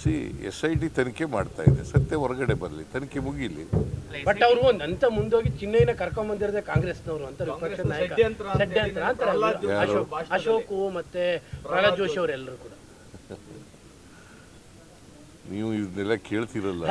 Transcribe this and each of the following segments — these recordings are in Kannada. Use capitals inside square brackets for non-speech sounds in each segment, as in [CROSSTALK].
ಸಿ ಎಸ್ ಐ ಟಿ ತನಿಖೆ ಮಾಡ್ತಾ ಇದೆ. ಸತ್ಯ ಹೊರಗಡೆ ಬರಲಿ ತನಿಖೆ ಮುಗಿಲಿ. ಬಟ್ ಅವರು ಒಂದ್ ಅಂತ ಮುಂದೋಗಿ ಚಿನ್ನೈನ ಕರ್ಕೊಂಡ್ ಬಂದಿರದೆ ಕಾಂಗ್ರೆಸ್ನವರು ಅಂತ ವಿಪಕ್ಷ ನಾಯಕ. ಷಡ್ಯಂತ್ರ ಅಂತ ಅಶೋಕ್ ಅಶೋಕ್ ಮತ್ತೆ ಪ್ರಹ್ಲಾದ್ ಜೋಶಿ ಅವರೆಲ್ಲರೂ ಕೂಡ. [LAUGHS] ನೀವು ಇದನ್ನೆಲ್ಲ ಕೇಳ್ತಿರಲ್ಲ.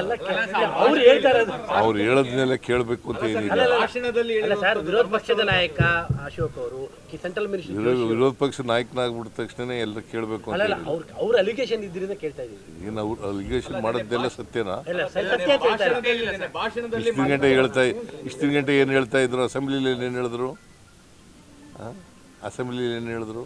ಅವ್ರು ಹೇಳದ್ನೆಲ್ಲ ಇರೋದು ಅವ್ರು ಹೇಳೋದನ್ನೆಲ್ಲ ಕೇಳಬೇಕು ಅಂತ ಏನಿಲ್ಲ. ಭಾಷಣದಲ್ಲಿ ಅಲ್ಲ ಸರ್ ವಿರೋಧ ಪಕ್ಷದ ನಾಯಕ ಅಶೋಕ್ ಅವರು ಸೆಂಟ್ರಲ್ ಮಿನಿಸ್ಟರ್ ವಿರೋಧ ವಿರೋಧ ಪಕ್ಷ ನಾಯಕನಾಗ್ಬಿಟ್ಟ ತಕ್ಷಣ ಎಲ್ಲ ಕೇಳಬೇಕು ಅಂತ ಅಲ್ಲ ಅವ್ರ ಅವ್ರ ಅಲಿಗೇಷನ್ ಇದ್ರಿಂದ ಕೇಳ್ತಾ ಇದೀವಿ ಏನು ಅವ್ರು ಅಲಿಗೇಷನ್ ಮಾಡದ್ದೆಲ್ಲ ಸತ್ಯನಾ? ಇಲ್ಲ ಸರ್, ಸತ್ಯ ಅಂತ ಹೇಳ್ತಾ ಇರೋದು. ಭಾಷಣದಲ್ಲಿ ಭಾಷಣದಲ್ಲಿ ಇಷ್ಟಿನ ಗಂಟೆ ಹೇಳ್ತಾ ಇಷ್ಟು ಗಂಟೆ ಏನು ಹೇಳ್ತಾ ಇದ್ರು? ಅಸೆಂಬ್ಲಿಲಿ ಏನು ಹೇಳಿದ್ರು? ಅಸೆಂಬ್ಲಿಲಿ ಏನು ಹೇಳಿದ್ರು?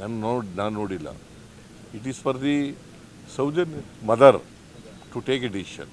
ನಾನು ನೋಡಿ ನಾನು ನೋಡಿಲ್ಲ. It is for the Soujan mother to take a decision